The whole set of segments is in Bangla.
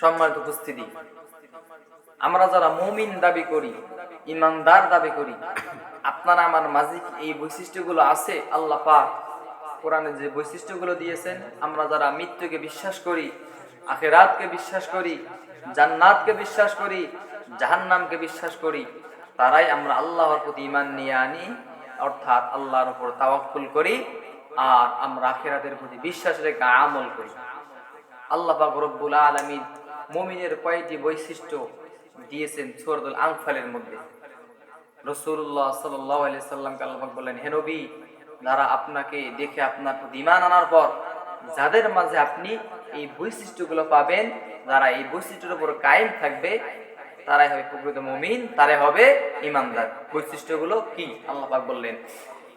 সম্মানিত উপস্থিতি। আমরা যারা মমিন দাবি করি ইমানদার দাবি করি, আপনারা আমার মাঝে এই বৈশিষ্ট্যগুলো আছে? আল্লাহ পাক কোরআনে যে বৈশিষ্ট্যগুলো দিয়েছেন, আমরা যারা মৃত্যুকে বিশ্বাস করি, আখেরাতকে বিশ্বাস করি, জান্নাতকে বিশ্বাস করি, জাহান্নামকে বিশ্বাস করি, তারাই আমরা আল্লাহর প্রতি ইমান নিয়ে আনি, অর্থাৎ আল্লাহর উপর তাওয়াক্কুল করি, আর আমরা আখেরাতের প্রতি বিশ্বাস রেখে আমল করি। আল্লাহ পাক রব্বুল আলামিন মুমিনের কয়েকটি বৈশিষ্ট্য দিয়েছেন সূরাতুল আনফালের মধ্যে? রাসূলুল্লাহ সাল্লাল্লাহু আলাইহি সাল্লামকে বললেন হেনবি যারা আপনাকে দেখে আপনার ঈমান আনার পর, যাদের মাঝে আপনি এই বৈশিষ্ট্যগুলো পাবেন, যারা এই বৈশিষ্ট্যের উপর কায়েম থাকবে, তারাই হবে প্রকৃত মমিন, তারাই হবে ইমানদার বৈশিষ্ট্যগুলো কি? আল্লাহফাক বললেন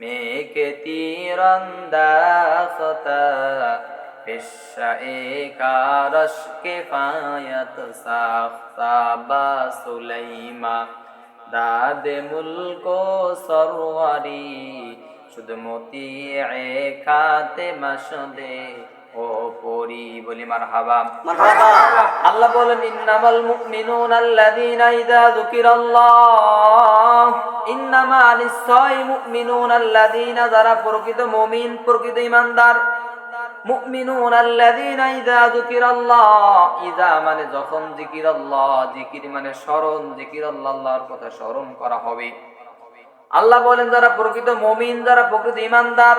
میں کے تیر انداز تھا پشے کا رش کے فایت ساختہ با سلیمہ داد ملک و سروری شد مطیع کھاتے مشدے ও পরি বলি মার হাবা আল্লাহ বলেন ইন্নামাল মুমিনুন আল্লাযীনা ইযা যুকিরাল্লাহ। ইন্নামা নিশ্চয় মুমিনুন আল্লাযীনা যারা প্রকৃত মুমিন প্রকৃত ঈমানদার মুমিনুন আল্লাযীনা ইযা যুকিরাল্লাহ। ইযা মানে যখন যিকিরাল্লাহ যিকির মানে স্মরণ যিকিরাল্লাহ আল্লাহর কথা স্মরণ করা হবে। আল্লাহ বলেন যারা প্রকৃত মুমিন যারা প্রকৃত ঈমানদার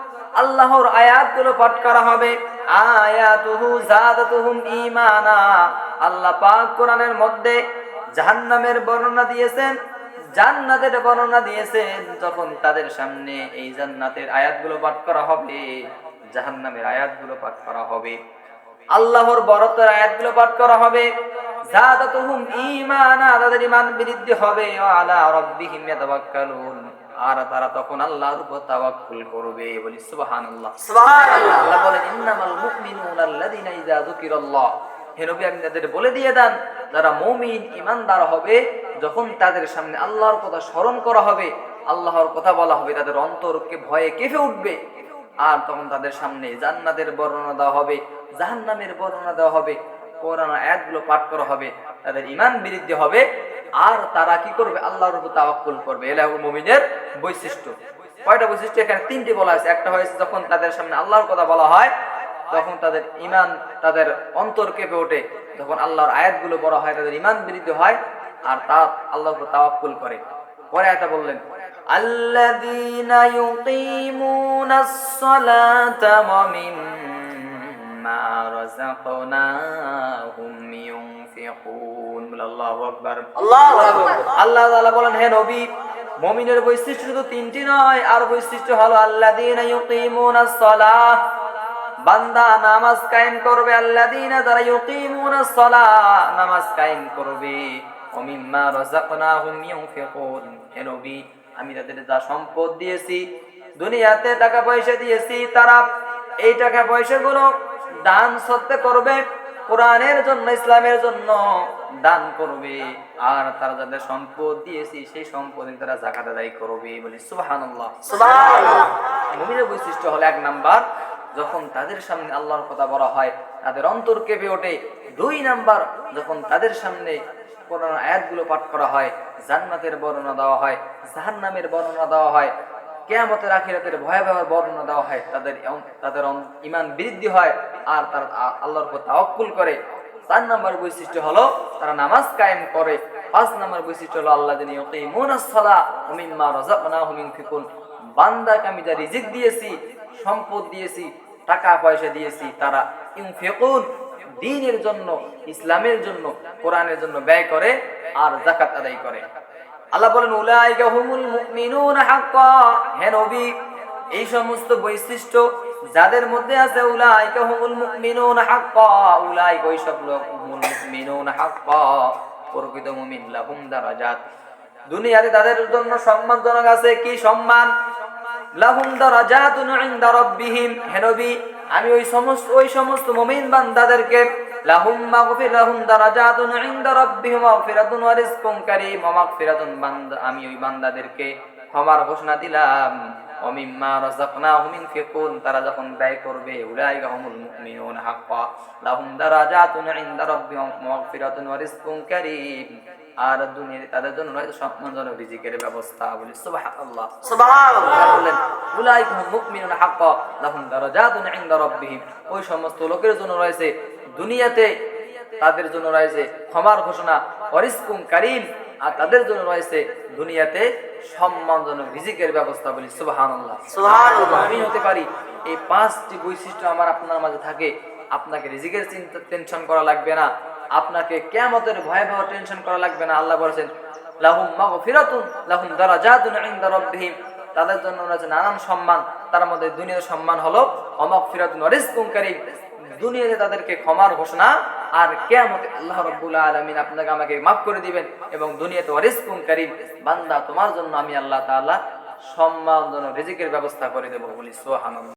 আল্লাহর আয়াতগুলো পাঠ করা হবে। আয়াতুহু ঈমানা। আল্লাহ পাক কোরআনের মধ্যে জাহান্নামের বর্ণনা দিয়েছেন, জান্নাতের বর্ণনা দিয়েছেন, যখন তাদের সামনে এই জান্নাতের আয়াতগুলো পাঠ করা হবে, জাহান্নামের আয়াতগুলো পাঠ করা হবে। আল্লাহর বরতের আয়াতগুলো পাঠ করা হবে। জাদাতুহুম ঈমানা, তাদের ঈমান বৃদ্ধি হবে। ওয়া আলা রাব্বিহিম ইয়াতাওয়াক্কালুন। আর তারা তখন আল্লাহর উপর তাওয়াক্কুল করবে বলি সুবহানাল্লাহ। সুবহানাল্লাহ। আল্লাহ বলেন ইন্নামাল মুমিনুনা আল্লাযীনা ইযা যুকিরাল্লাহ। হে নবী আপনি তাদের বলে দিয়ে দেন যারা মুমিন ঈমানদার হবে যখন তাদের সামনে আল্লাহর কথা স্মরণ করা হবে আল্লাহর কথা বলা হবে তাদের অন্তরকে ভয়ে কেঁপে উঠবে। আর তখন তাদের সামনে জান্নাতের বর্ণনা দেওয়া হবে জাহান্নামের বর্ণনা দেওয়া হবে কোরআন আয়াতগুলো পাঠ করা হবে তাদের ঈমান বৃদ্ধি হবে। আর তারা কি করবে আল্লাহর উপর তাওয়াক্কুল করবে এলা হলো মুমিনের বৈশিষ্ট্য কয়টা বৈশিষ্ট্য এখানে তিনটি বলা হয়েছে একটা হয়েছে যখন তাদের সামনে আল্লাহর কথা বলা হয় তখন তাদের ইমান তাদের অন্তর কেঁপে ওঠে যখন আল্লাহর আয়াতগুলো বড় হয় তাদের ইমান বৃদ্ধি হয় আর তা আল্লাহর উপর তাওয়াক্কুল করে পরে এটা বললেন الذين يقيمون الصلاة ومما رزقناهم ينفقون الله أكبر আল্লাহু আকবার আল্লাহ তাআলা বলেন হে নবী মুমিনের বৈশিষ্ট্য শুধু তিনটি নয় আর বৈশিষ্ট্য হলো আল্লাযীনা ইউকিমুনাস সালাহ বান্দা নামাজ কায়েম করবে আল্লাযীনা যারা ইউকিমুনাস সালাহ নামাজ কায়েম করবে ওমিম্মা রাযাকনাহুম ইউনফিকুন হে নবী আমি তাদের যা সম্পদ দিয়েছি দুনিয়াতে টাকা পয়সা দিয়েছি তারা এই টাকা পয়সাগুলো দান সত্য করবে কোরআনের জন্য ইসলামের জন্য দান করবে। আর তারা যাদের সম্পদ দিয়েছি সেই সম্পদ তারা জাকাত আদায় করবে বলে সুবহানাল্লাহ। সুবহানাল্লাহ। মুমিনের বৈশিষ্ট্য হলো এক নাম্বার যখন তাদের সামনে আল্লাহর কথা বলা হয় তাদের অন্তর কেঁপে ওঠে। দুই নাম্বার যখন তাদের সামনে কোরআন আয়াতগুলো পাঠ করা হয় জান্নাতের বর্ণনা দেওয়া হয় জাহান্নামের বর্ণনা দেওয়া হয় কেয়ামতের আখিরাতের ভয়াবহ বর্ণনা দেওয়া হয়, তাদের তাদের ইমান বৃদ্ধি হয় আর তারা আল্লাহর উপর তাওয়াক্কুল করে। চার নাম্বার বৈশিষ্ট্য হলো তারা নামাজ কায়েম করে। পাঁচ নাম্বার বৈশিষ্ট্য হলো আল্লাহ ইউনফিকুন। বান্দাকে আমি যা রিজিক দিয়েছি, সম্পদ দিয়েছি, টাকা পয়সা দিয়েছি, তারা ইনফিকুন দিনের জন্য, ইসলামের জন্য, কোরআনের জন্য ব্যয় করে আর জাকাত আদায় করে। আল্লাহ বলেন, উলাইকা হুমুল মুমিনুন হাক্কা। হে নবী, এই সমস্ত বৈশিষ্ট্য যাদের মধ্যে আছে, উলাইকা হুমুল মুমিনুন হাক্কা। উলাইকা ওই সব লোক, হুমুল মুমিনুন হাক্কা। প্রকৃত মুমিন, লাহুম দারাজাত। দুনিয়াতে তাদের জন্য সম্মানজনক আছে কি সম্মান? লাহুম দারাজাতুন ইনদা রাব্বিহিম। হে নবী, আমি ওই সমস্ত ওই সমস্ত মুমিন বান্দাদেরকে আমি ওই বান্দাদেরকে ক্ষমার ঘোষণা দিলাম। ওই সমস্ত লোকের জন্য রয়েছে দুনিয়াতে তাদের জন্য রয়েছে ক্ষমার ঘোষণা ওয়ারিজকুম কারীম আর তাদের জন্য রয়েছে দুনিয়াতে সম্মানজনক রিজিকের ব্যবস্থা বলি সুবহানাল্লাহ। আমি হতে পারি এই পাঁচটি বৈশিষ্ট্য আমার আপনার মাঝে থাকে আপনাকে রিজিকের চিন্তা টেনশন করা লাগবে না আপনাকে কিয়ামতের ভয়াবহ টেনশন করা লাগবে না আল্লাহ বলেছেন লাহুম মাগফিরাতুন লাহুম দারাজাতুন ইনদা রাব্বিহিম। তাদের জন্য রয়েছে নানান সম্মান তার মধ্যে দুনিয়ার সম্মান হলো অমাগফিরাতুন ওয়া রিজকুন কারীম। দুনিয়াতে তাদেরকে ক্ষমার ঘোষণা আর কেমন আল্লাহ রব্বুল আলমিন আপনাকে আমাকে মাফ করে দিবেন এবং দুনিয়াতে ওয়া কুমকারী বান্দা তোমার জন্য আমি আল্লাহ তাল্লাহ সম্মানজনক রিজিকের ব্যবস্থা করে দেবো বলি সুবহানাল্লাহ।